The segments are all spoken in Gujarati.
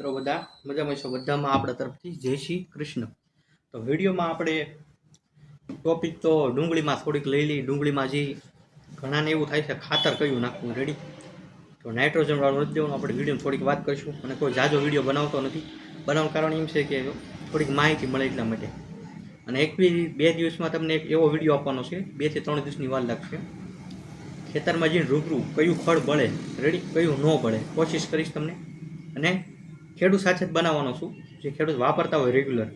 મિત્રો, બધા મજામાં છો? બધામાં આપણા તરફથી જય શ્રી કૃષ્ણ. તો વિડીયોમાં આપણે ટોપિક તો ડુંગળીમાં થોડીક લઈ લઈ ડુંગળીમાં જે ઘણાને એવું થાય છે, ખાતર કયું નાખવું રેડી તો નાઇટ્રોજનવાળું નથી દેવાનું. આપણે વિડીયોમાં થોડીક વાત કરીશું. અને કોઈ જાજો વીડિયો બનાવતો નથી. બનાવવાનું કારણ એમ છે કે થોડીક માહિતી મળે એટલા માટે. અને એક બી બે દિવસમાં તમને એક એવો વીડિયો આપવાનો છે. બેથી ત્રણ દિવસની વાર લાગશે. ખેતરમાં જઈને રૂબરૂ કયું ફળ બળે રેડી કયું ન બળે, કોશિશ કરીશ તમને. અને ખેડૂત સાથે જ બનાવવાનો છું. જે ખેડૂત વાપરતા હોય રેગ્યુલર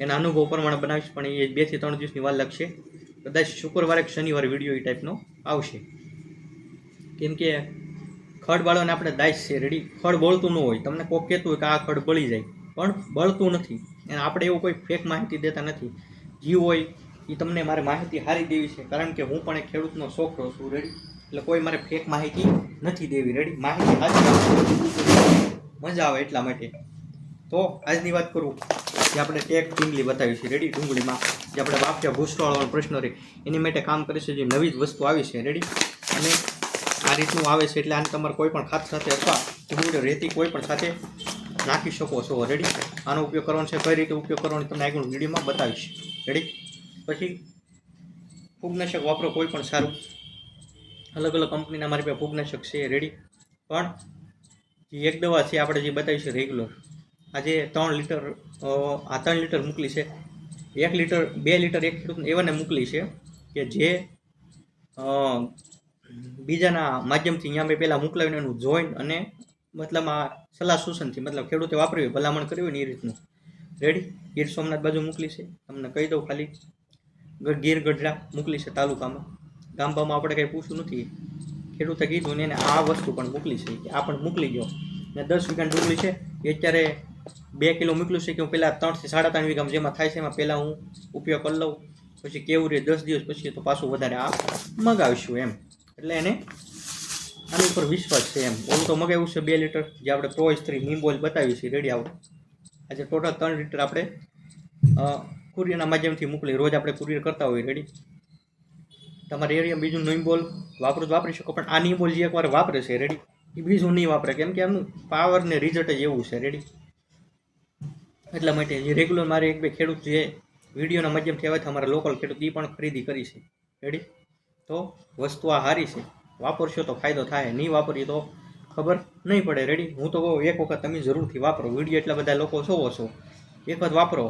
એના અનુભવ પ્રમાણે બનાવીશ, પણ એ બેથી ત્રણ દિવસની વાર લાગશે. કદાચ શુક્રવારે કે શનિવારે વીડિયો એ ટાઈપનો આવશે. કેમ કે ખડ બાળવાને આપણે દાઈશ છે રેડી ખડ બળતું ન હોય. તમને કોક કહેતું હોય કે આ ખડ બળી જાય. પણ બળતું નથી. અને આપણે એવું કોઈ ફેક માહિતી દેતા નથી. જીવ હોય એ તમને મારે માહિતી હારી દેવી છે. કારણ કે હું પણ એક ખેડૂતનો છોકરો છું રેડી એટલે કોઈ મારે ફેક માહિતી નથી દેવી રેડી માહિતી હારી. મજા આવે એટલા માટે. તો આજની વાત કરું જે આપણે ટેક ટીંગલી બતાવી છે. રેડી ડુંગળીમાં જે આપણે વાપ્યા ભૂસવાળવાનો પ્રશ્ન રહે, એની માટે કામ કરે છે જે નવી જ વસ્તુ આવી છે. રેડી અને આ રીતનું આવે છે એટલે આને તમારે કોઈ પણ ખાત સાથે અથવા ડુંગળી રેતી કોઈ પણ સાથે નાખી શકો છો. રેડી આનો ઉપયોગ કરવાનો છે. કઈ રીતે ઉપયોગ કરવાનો તમને આગળ વિડીયોમાં બતાવીશ. રેડી પછી ફૂગનાશક વાપરો કોઈ પણ સારું. અલગ અલગ કંપનીના મારી પાસે ફૂગનાશક છે. રેડી પણ એક દવા છે આપણે જે બતાવી છે રેગ્યુલર આજે ત્રણ લીટર આ ત્રણ લીટર મોકલી છે. એક લીટર બે લીટર એક ખેડૂતને એવાને મોકલી છે કે જે બીજાના માધ્યમથી અહીંયા મેં પહેલાં મોકલાવીને એનું જોઈન્ટ અને મતલબ આ સલાહ સૂચનથી મતલબ ખેડૂતે વાપરવી હોય, ભલામણ કર્યું હોય ને એ રીતનું. રેડી ગીર સોમનાથ બાજુ મોકલી છે. તમને કહી દઉં ખાલી. ગીર ગઢડા મોકલી છે તાલુકામાં. ગામબામાં આપણે કંઈ પૂછવું નથી. ખેડૂતે કીધું ને એને આ વસ્તુ પણ મોકલી છે કે આ પણ મોકલી ગયો. ને દસ વીઘા ડુંગળી છે, એ અત્યારે બે કિલો મોકલ્યું છે કે હું પહેલાં ત્રણથી સાડા ત્રણ વીઘામાં જેમાં થાય છે એમાં પહેલાં હું ઉપયોગ કરી લઉં. પછી કેવું રહે દસ દિવસ પછી તો પાછું વધારે આ મગાવીશું એમ. એટલે એને આની ઉપર વિશ્વાસ છે એમ. ઓલું તો મગાવ્યું છે બે લીટર, જે આપણે પ્રો સ્ત્રી નીમબોલ બતાવી છે રેડી આવું આજે ટોટલ ત્રણ લીટર આપણે કુરિયરના માધ્યમથી મોકલી, રોજ આપણે કુરિયર કરતા હોઈએ રેડી તમારે એરિયા બીજું નહીં બોલ, વાપરો તો વાપરી શકો, પણ આ નહીં બોલ જે એકવાર વાપરે છે રેડી એ બીજું નહીં વાપરે, કેમ કે એમનું પાવર ને રિઝલ્ટ જ એવું છે રેડી એટલા માટે જે રેગ્યુલર મારે એક બે ખેડૂત જે વિડીયોના માધ્યમથી આવે છે, અમારા લોકલ ખેડૂત એ પણ ખરીદી કરી છે. રેડી તો વસ્તુ આ સારી છે. વાપરશો તો ફાયદો થાય, નહીં વાપરીએ તો ખબર નહીં પડે. રેડી હું તો કહું, એક વખત તમે જરૂરથી વાપરો. વીડિયો એટલા બધા લોકો જોવો છો. એક વખત વાપરો.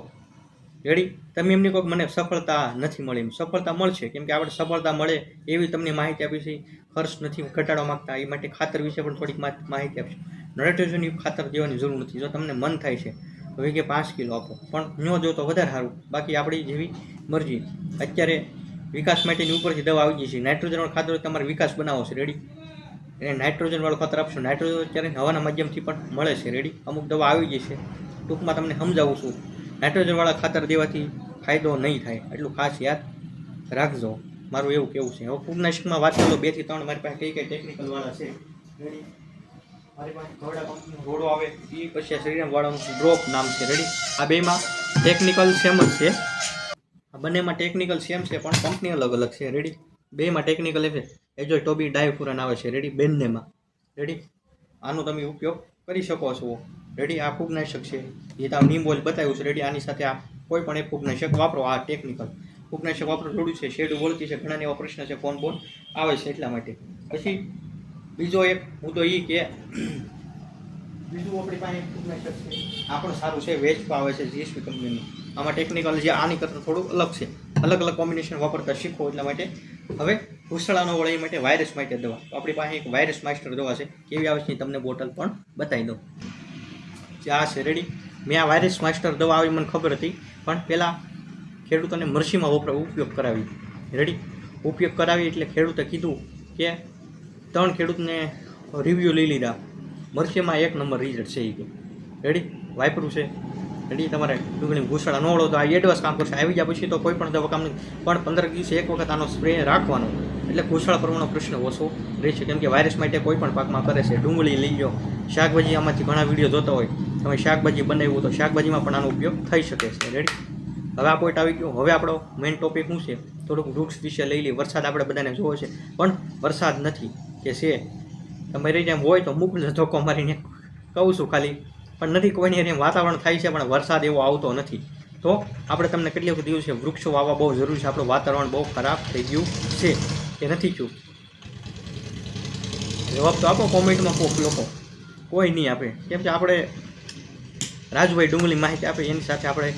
રેડી તમે એમની કોઈક મને સફળતા નથી મળી. સફળતા મળશે. કેમ કે આપણે સફળતા મળે એવી તમને માહિતી આપી છે ખર્ચ નથી ઘટાડવા માગતા. એ માટે ખાતર વિશે પણ થોડીક માહિતી આપશે. નાઇટ્રોજન ખાતર દેવાની જરૂર નથી. જો તમને મન થાય છે, તો કે પાંચ કિલો આપો. પણ ન જો તો વધારે સારું. બાકી આપણી જેવી મરજી. અત્યારે વિકાસ માટેની ઉપરથી દવા આવી ગઈ છે. નાઇટ્રોજનવાળું ખાતર તમારે વિકાસ બનાવો રેડી એને નાઇટ્રોજનવાળું ખાતર આપશો. નાઇટ્રોજન અત્યારે હવાના માધ્યમથી પણ મળે છે. રેડી અમુક દવા આવી ગઈ છે. ટૂંકમાં તમને સમજાવું છું. નાઇટ્રોજનવાળા ખાતર દેવાથી ફાયદો નહીં થાય. એટલું ખાસ યાદ રાખજો. મારું એવું કેવું છે. હવે ફૂગનાશકમાં વાત કરો બેથી ત્રણ મારી પાસે કઈ કઈ ટેકનિકલ વાળા છે. મારી ઘોડા કંપનીનો ઘોડો આવે. એ પછી આ શ્રીરામ વાળાનું ડ્રોપ નામ છે. રેડી આ બેમાં ટેકનિકલ સેમ જ છે. આ બંનેમાં ટેકનિકલ સેમ છે, પણ કંપની અલગ અલગ છે. રેડી બેમાં ટેકનિકલ છે એજો ટોબી ડાયફુરાન આવે છે. રેડી બંનેમાં. રેડી આનો તમે ઉપયોગ કરી શકો છો. રેડી આ ફૂગનાશક છે. જે તમે નીમબોલ બતાવ્યું છે. રેડી આની સાથે આ કોઈ પણ એક ફૂગનાશક વાપરો. આ ટેકનિકલ ફૂગનાશક વાપરો, થોડું છે. શેડ બોલતી છે. ઘણા એવા પ્રશ્ન છે. ફોન બોન આવે છે એટલા માટે. પછી બીજો એક મુદ્દો એ કે બીજું આપણી પાસે ફૂગનાશક છે. આ પણ સારું છે. વેજ આવે છે જીએસપી કંપનીનું આમાં ટેકનિકલ જે આની કરતાં થોડું અલગ છે. અલગ અલગ કોમ્બિનેશન વાપરતા શીખો એટલા માટે. હવે ભૂસડાનો વળે માટે વાયરસ માટે દવા. આપણી પાસે એક વાયરસ માસ્ટર દવા છે. કેવી આવે છે તમને બોટલ પણ બતાવી દઉં. જે આ છે રેડી મેં આ વાયરસ માસ્ટર દવા આવી મને ખબર હતી, પણ પહેલાં ખેડૂતોને મરસીમાં વપરા, ઉપયોગ કરાવી. રેડી ઉપયોગ કરાવી એટલે ખેડૂતે કીધું કે ત્રણ ખેડૂતને રિવ્યૂ લઈ લીધા. મરસીમાં એક નંબર રિઝલ્ટ છે એ કે. રેડી વાપરું છે. રેડી તમારે ડુંગળી ઘૂસડા ન ઓળો તો આ એડવાન્સ કામ કરશે. આવી ગયા પછી તો કોઈ પણ દવા કામ નહીં પણ પંદર દિવસે એક વખત આનો સ્પ્રે રાખવાનો. એટલે ઘૂસડા પડવાનો પ્રશ્ન ઓછો રહેશે કેમ કે વાયરસ માટે કોઈ પણ પાકમાં કરે છે. ડુંગળી લઈ લો શાકભાજી આમાંથી ઘણા વીડિયો જોતા હોય. તમે શાકભાજી બનાવ્યું તો શાકભાજીમાં પણ આનો ઉપયોગ થઈ શકે છે. રેડી હવે આ પોઈન્ટ આવી ગયો. હવે આપણો મેઇન ટોપિક શું છે? થોડુંક વૃક્ષ વિશે લઈ લઈએ. વરસાદ આપણે બધાને જોવો છે. પણ વરસાદ નથી કે છે. તમારી જેમ હોય તો મોકલજો ધોકો મારીને. કહું છું ખાલી. પણ નથી કોઈની એને વાતાવરણ થાય છે, પણ વરસાદ એવો આવતો નથી. તો આપણે તમને કેટલી વખત કીધું છે, વૃક્ષો વાવવા બહુ જરૂરી છે. આપણું વાતાવરણ બહુ ખરાબ થઈ ગયું છે કે નથી થયું? જવાબ તો આપો કોમેન્ટમાં કોક લોકો. કોઈ નહીં આપે. કેમ કે આપણે રાજુભાઈ ડુંગળી માહિતી આપે, એની સાથે આપણે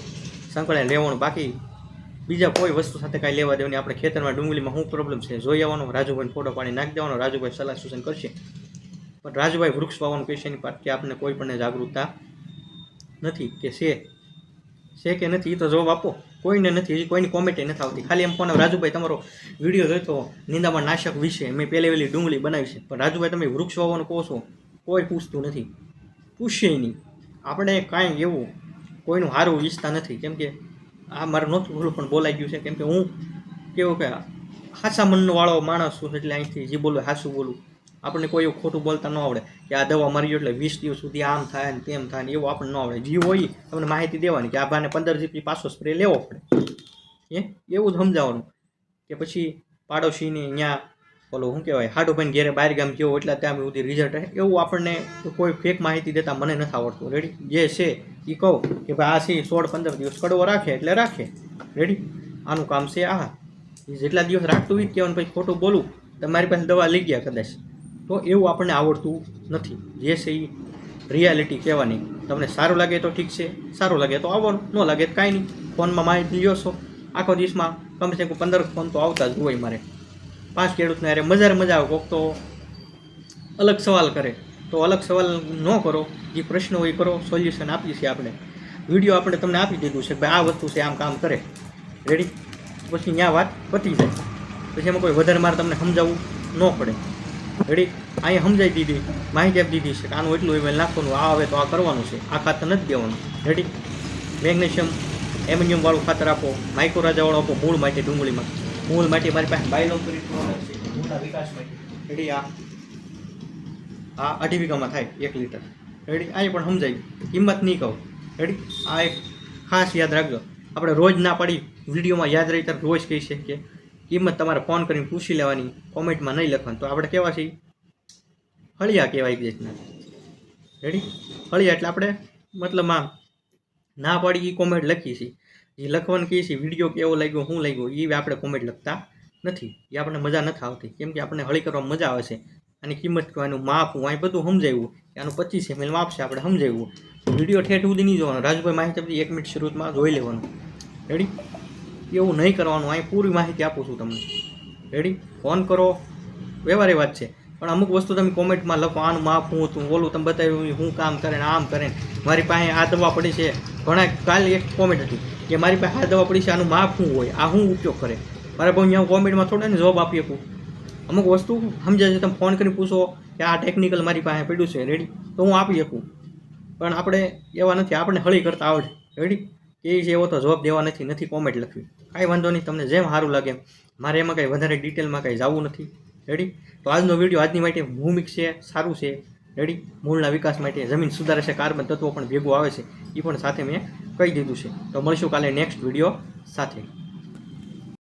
સંકળાય લેવાનું બાકી બીજા કોઈ વસ્તુ સાથે કાંઈ લેવા દેવાની આપણે ખેતરમાં ડુંગળીમાં શું પ્રોબ્લેમ છે, જોઈ આવવાનો. રાજુભાઈને ફોટો પાડી નાખી દેવાનો. રાજુભાઈ સલાહ સૂચન કરશે. પણ રાજુભાઈ વૃક્ષ વાવવાનું કહેશે એની પાછળ આપણને કોઈ પણ જાગૃતતા નથી કે છે. છે કે નથી એ તો જવાબ આપો. કોઈને નથી કોઈની કોમેન્ટ નથી આવતી. ખાલી એમ કોને રાજુભાઈ, તમારો વીડિયો જોઈતો નિંદામણ નાશક વિશે મેં પહેલી વેલી ડુંગળી બનાવી છે. પણ રાજુભાઈ, તમે વૃક્ષ વાવવાનું કહો છો, કોઈ પૂછતું નથી. પૂછશે નહીં. આપણે કાંઈ એવું કોઈનું સારું ઈચ્છતા નથી. કેમ કે આ મારું નહોતું ભૂલું, પણ બોલાઈ ગયું છે. કેમ કે હું કેવું કે હાચા વાળો માણસ છું, એટલે અહીંથી જે બોલું હાચું બોલું. આપણને કોઈ એવું ખોટું બોલતા ન આવડે કે આ દવા મારી એટલે વીસ દિવસ સુધી આમ થાય ને તેમ થાય ને એવું આપણને ન આવડે. જે હોય તમને માહિતી દેવાની કે આ ભાને પંદર જીપી પાછો સ્પ્રે લેવો પડે. એ એવું જ સમજાવવાનું કે પછી પાડોશીને અહીંયા બોલો શું કહેવાય હાડુભાઈને ઘેરે બહાર ગામ જેવો એટલે ત્યાં સુધી રિઝલ્ટ એવું આપણને કોઈ ફેક માહિતી દેતા મને નથી આવડતું. રેડી જે છે એ કહું કે ભાઈ આ છે, સોળ પંદર દિવસ કડવો રાખે એટલે રાખે. રેડી આનું કામ છે આ. જેટલા દિવસ રાખતું હોય કહેવાનું પછી ખોટું બોલું. તમારી પાસે દવા લઈ ગયા કદાચ. તો એવું આપણને આવડતું નથી. જે છે એ રિયાલિટી કહેવાની. તમને સારું લાગે તો ઠીક છે, સારું લાગે તો આવવાનું. ન લાગે તો કાંઈ નહીં. ફોનમાં માહિતી લ્યો આખો દિવસમાં કમસે કમ પંદર ફોન તો આવતા જ હોય મારે. પાંચ ખેડૂતને અરે મજાને મજા આવે, કોક તો અલગ સવાલ કરે. તો અલગ સવાલ ન કરો, જે પ્રશ્ન હોય કરો સોલ્યુશન આપીએ છીએ આપણે. વીડિયો આપણે તમને આપી દીધું છે ભાઈ આ વસ્તુ છે, આમ કામ કરે. રેડી પછી ત્યાં વાત પતી જાય. પછી એમાં કોઈ વધારે મારે તમને સમજાવવું ન પડે. રેડી અહીંયા સમજાવી દીધી, માહિતી આપી દીધી છે કે આનું એટલું એમ નાખવાનું, આ આવે તો આ કરવાનું છે. આ ખાતર નથી દેવાનું. રેડી મેગ્નેશિયમ એમ્યુનિયમ વાળું ખાતર આપો માઇક્રોરાજાવાળું આપો, મૂળ માટે ડુંગળીમાં. મૂળ માટે મારી પાસે બાયલો કરી છે. મૂળના વિકાસ માટે. રેડી આ. આ અઢી વીઘામાં થાય એક લીટર. રેડી આ પણ સમજાય. કિંમત નહીં કહું. રેડી આ એક ખાસ યાદ રાખજો. આપણે રોજ ના પડી વિડીયોમાં યાદ રહી ત્યારે રોજ કહી શકીએ. કિંમત તમારે ફોન કરીને પૂછી લેવાની કોમેન્ટમાં નહીં લખવાનું. તો આપણે કેવા છીએ? હળિયા કહેવાય એક રીતના રેડી? હળિયા એટલે આપણે મતલબમાં ના પાડી એ કોમેન્ટ લખીએ છીએ. જે લખવાનું કહીએ છીએ વીડિયો કેવો લાગ્યો શું લાગ્યો? એ આપણે કોમેન્ટ લખતા નથી. એ આપણને મજા નથી આવતી. કેમ કે આપણને હળી કરવામાં મજા આવે છે. આની કિંમત કહેવાનું માપ હું બધું સમજાવ્યું આનું પચીસ એમએલ માપ છે, આપણે સમજાવ્યું વીડિયો ઠેઠ સુધી નહીં જોવાનો. રાજભાઈ, માહિતી એક મિનિટ શરૂઆતમાં જોઈ લેવાનું. રેડી એવું નહીં કરવાનું. અહીં પૂરી માહિતી આપું છું તમને. રેડી ફોન કરો. વ્યવહારે વાત છે. પણ અમુક વસ્તુ તમે કોમેન્ટમાં લખો, આનું માપ હું હતું? બોલું તમે બતાવ્યું, હું કામ કરે ને આમ કરે મારી પાસે આ દવા પડી છે. ઘણા કાલે એક કોમેન્ટ હતી. કે મારી પાસે આ દવા પડી છે, આનું માપ શું હોય? આ હું ઉપયોગ કરે? મારે ભાઈ અહીંયા કોમેન્ટમાં થોડા ને જવાબ આપી શકું અમુક વસ્તુ સમજાય છે, તમે ફોન કરીને પૂછો કે આ ટેકનિકલ મારી પાસે પડ્યું છે રેડી તો હું આપી શકું. પણ આપણે એવા નથી આપણે હળી કરતા આવડે. રેડી એ છે, એવો તો જવાબ દેવા નથી નથી કોમેન્ટ લખવી કાંઈ વાંધો નહીં, તમને જેમ સારું લાગે મારે એમાં કંઈ વધારે ડિટેલમાં કંઈ જવું નથી. રેડી તો આજનો વીડિયો આજની માટે ભૂમિક છે, સારું છે. રેડી મૂળના વિકાસ માટે જમીન સુધારે છે, કાર્બન તત્વો પણ ભેગું આવે છે એ પણ સાથે મેં કહી દીધું છે. તો મળીશું કાલે નેક્સ્ટ વીડિયો સાથે.